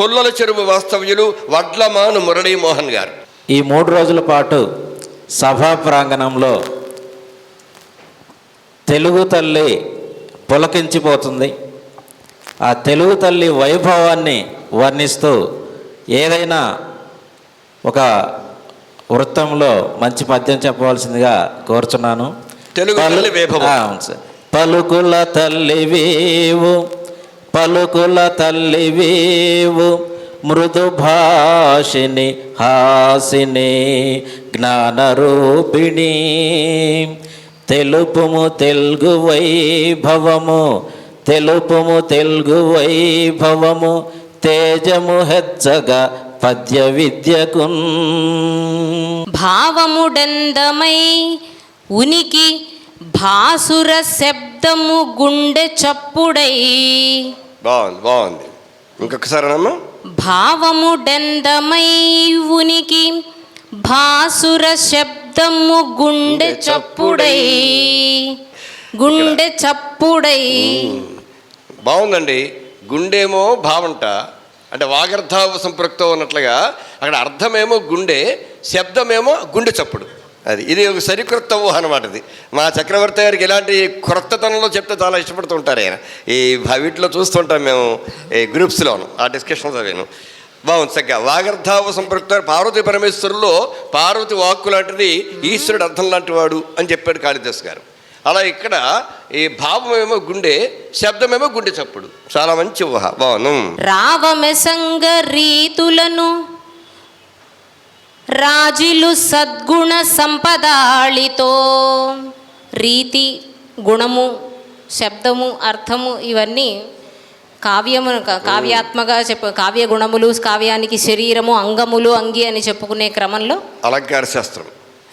పుల్లల చెరువు వాస్తవ్యులు వడ్లమాను మురళీమోహన్ గారు. ఈ మూడు రోజుల పాటు సభా ప్రాంగణంలో తెలుగు తల్లి పులకించిపోతుంది. ఆ తెలుగు తల్లి వైభవాన్ని వర్ణిస్తూ ఏదైనా ఒక వృత్తంలో మంచి పద్యం చెప్పవలసిందిగా కోరుచున్నాను. తెలుగు పలుకుల తల్లివేవు పలుకుల తల్లివేవు మృదు భాషిని హాసిని జ్ఞానరూపిణి. తెలుపుము తెలుగు వైభవము తెలుపుము తెలుగు వైభవము తేజము హెచ్చగా పద్య విద్యకున్. భావముడందమై ఉనికి భాసుర శబ్దము గుండె చప్పుడై బాగుంది బాగుంది. ఇంకొకసారి అమ్మా భావముడందమై ఉనికి భాసుర శబ్దము గుండె చప్పుడై గుండె చప్పుడై. బాగుందండి. గుండేమో భావంట అంటే వాగర్థావ సంపృక్తం ఉన్నట్లుగా అక్కడ అర్థమేమో గుండె శబ్దమేమో గుండె చప్పుడు. అది. ఇది ఒక సరికొత్త ఊహ అనమాట ఇది మా చక్రవర్తి గారికి ఇలాంటి క్రొత్తతనంలో చెప్తే చాలా ఇష్టపడుతూ ఉంటారు ఆయన. ఈ వీటిలో చూస్తుంటాం మేము ఈ గ్రూప్స్లోను ఆ డిస్కషన్స్ అవేను బాగుంది చక్కగా. వాగర్ధావ సంపృక్త పార్వతి పరమేశ్వరుల్లో పార్వతి వాక్కు లాంటిది ఈశ్వరుడు అర్థం లాంటి వాడు అని చెప్పాడు కాళిదాస్ గారు. అలా ఇక్కడ ఈ భావమేమో గుండె శబ్దమేమో గుండె చప్పుడు. చాలా మంచి ఊహ. బాగును రావమెసంగ రీతులను రాజులు సద్గుణ సంపదాళితో. రీతి గుణము శబ్దము అర్థము ఇవన్నీ కావ్యము కావ్యాత్మగా చెప్ప కావ్య గుణములు కావ్యానికి శరీరము అంగములు అంగి అని చెప్పుకునే క్రమంలో అలంకార శాస్త్రం.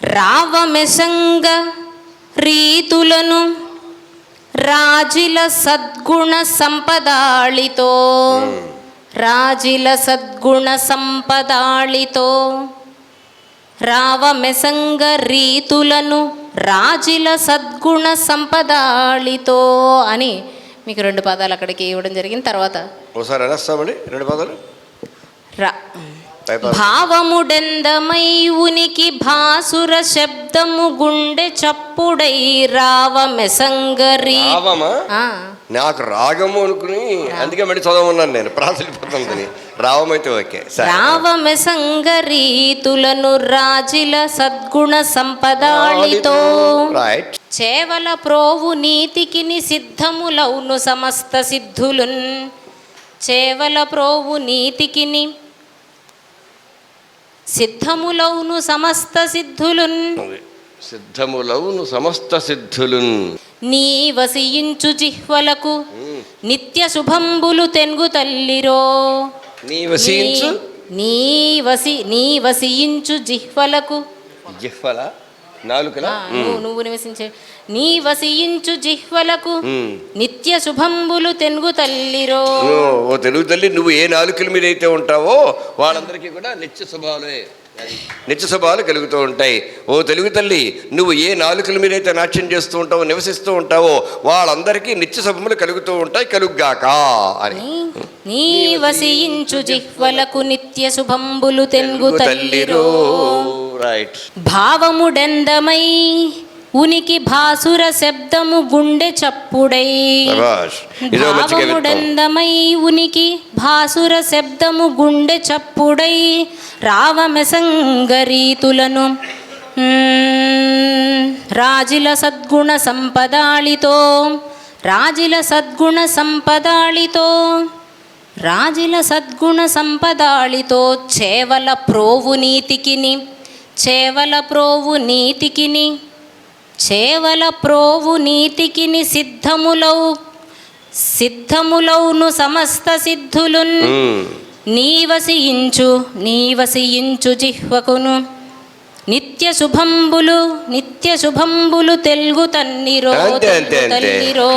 రావమెసంగ రీతులను రాజిల సద్గుణ సంపదాళితో. రాజిల సద్గుణ సంపదాళితో. రావమెసంగ రీతులను రాజిల సద్గుణ సంపదాళితో అని మీకు రెండు పదాలు అక్కడికి ఇవ్వడం జరిగింది తర్వాత ఒకసారి రెండు పదాలు రా. భావముడెందమై ఉనికి భాసుర శబ్దము గుండె చప్పుడై రావ మెసంగరి. రావమా? నాకు రాగము అనుకుని అందుకే మళ్ళీ చదవమన్నాను నేను. ప్రాసలిపోతుందని రావమైతే ఓకే సరే. రావ మెసంగరీతులను రాజిల సద్గుణ సంపదాళితో రైట్ చేవల ప్రోవు నీతికిని సిద్ధములౌను సమస్త సిద్ధులున్. చేవల ప్రోవు నీతికిని సిద్ధములౌను సమస్త సిద్ధులున్. సిద్ధములవును సమస్త సిద్ధులు నీ వసియించు జిహ్వలకు నిత్య శుభంబులు తెంగు తల్లిరో. నీ వసించు నీ వసి నీ వసియించు జిహ్వలకు జిహ్వల నువ్వు నివసించే. నీ వసియించు జిహ్వలకు నిత్య శుభంబులు తెంగు తల్లిరో. ఓ తెలుగు తల్లి నువ్వు ఏ నాలుకల మీద అయితే ఉంటావో వాళ్ళందరికీ కూడా నిత్య స్వభావాలే నిత్య స్వభావాలు కలుగుతూ ఉంటాయి. ఓ తెలుగు తల్లి నువ్వు ఏ నాలుకల మీద అయితే నాట్యం చేస్తూ ఉంటావో నివసిస్తూ ఉంటావో వాళ్ళందరికీ నిత్య శుభములు కలుగుతూ ఉంటాయి. కలుగ్గాక అని. నీ- వసియించు జిహ్వలకు నిత్య శుభంబులు తెంగు తల్లిరో. రైట్ భావముడెందమై? ఉనికి భాసుర శబ్దము గుండె చప్పుడై. భావముడందమై? ఉనికి భాసుర శబ్దము గుండె చప్పుడై. రావమెసంగరీతులను రాజిల సద్గుణ సంపదాళితో రాజిల సద్గుణ సంపదాళితో రాజిల సద్గుణ సంపదాళితో చేవల ప్రోవు నీతికిని. చేవల ప్రోవు నీతికిని చేవల ప్రోవు నీతికిని సిద్ధములౌ సిద్ధములౌను సమస్త సిద్ధులున్. నీవసియించు నీవసియించు జిహ్వకును. నిత్య శుభంబులు నిత్య శుభంబులు తెలుగు తన్నిరో తల్లిరో.